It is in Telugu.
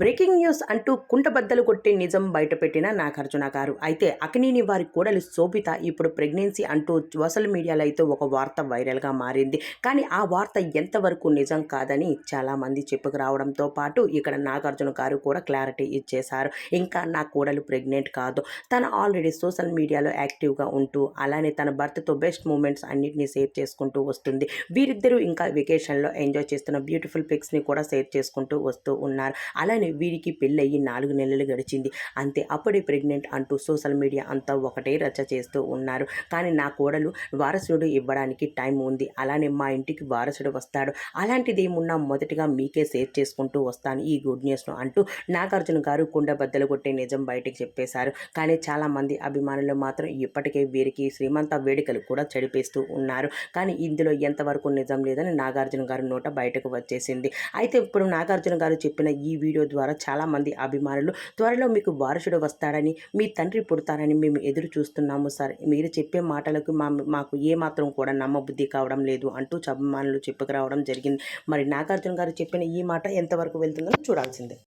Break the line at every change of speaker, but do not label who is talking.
బ్రేకింగ్ న్యూస్ అంటూ కుంటబద్దలు కొట్టి నిజం బయటపెట్టిన నాగార్జున గారు. అయితే అకినీని వారి కోడలి శోభిత ఇప్పుడు ప్రెగ్నెన్సీ అంటూ సోషల్ మీడియాలో అయితే ఒక వార్త వైరల్గా మారింది. కానీ ఆ వార్త ఎంతవరకు నిజం కాదని చాలామంది చెప్పుకురావడంతో పాటు ఇక్కడ నాగార్జున గారు కూడా క్లారిటీ ఇచ్చేశారు. ఇంకా నా కోడలు ప్రెగ్నెంట్ కాదు. తను ఆల్రెడీ సోషల్ మీడియాలో యాక్టివ్గా ఉంటూ అలానే తన భర్తతో బెస్ట్ మూమెంట్స్ అన్నింటినీ షేర్ చేసుకుంటూ వస్తుంది. వీరిద్దరూ ఇంకా వెకేషన్లో ఎంజాయ్ చేస్తున్న బ్యూటిఫుల్ పిక్స్ని కూడా షేర్ చేసుకుంటూ వస్తూ ఉన్నారు. అలానే వీరికి పెళ్ళయ్యి నాలుగు నెలలు గడిచింది. అంతే అప్పుడే ప్రెగ్నెంట్ అంటూ సోషల్ మీడియా అంతా ఒకటే రచ్చ చేస్తూ ఉన్నారు. కానీ నా కోడలు వారసుడు ఇవ్వడానికి టైం ఉంది. అలానే మా ఇంటికి వారసుడు వస్తాడు. అలాంటిది ఏమున్నా మొదటిగా మీకే షేర్ చేసుకుంటూ వస్తాను ఈ గుడ్ న్యూస్ను అంటూ నాగార్జున గారు కుండ బద్దలు కొట్టే నిజం బయటకు చెప్పేశారు. కానీ చాలామంది అభిమానులు మాత్రం ఇప్పటికే వీరికి శ్రీమంత వేడుకలు కూడా చెడిపేస్తూ ఉన్నారు. కానీ ఇందులో ఎంతవరకు నిజం లేదని నాగార్జున గారు నోట బయటకు వచ్చేసింది. అయితే ఇప్పుడు నాగార్జున గారు చెప్పిన ఈ వీడియో వీడియో ద్వారా చాలామంది అభిమానులు త్వరలో మీకు వారసుడు వస్తాడని మీ తండ్రి పుడతారని మేము ఎదురు చూస్తున్నాము సార్. మీరు చెప్పే మాటలకు మా మాకు ఏమాత్రం కూడా నమ్మబుద్ధి కావడం లేదు అంటూ అభిమానులు చెప్పుకురావడం జరిగింది. మరి నాగార్జున గారు చెప్పిన ఈ మాట ఎంతవరకు వెళ్తుందో చూడాల్సిందే.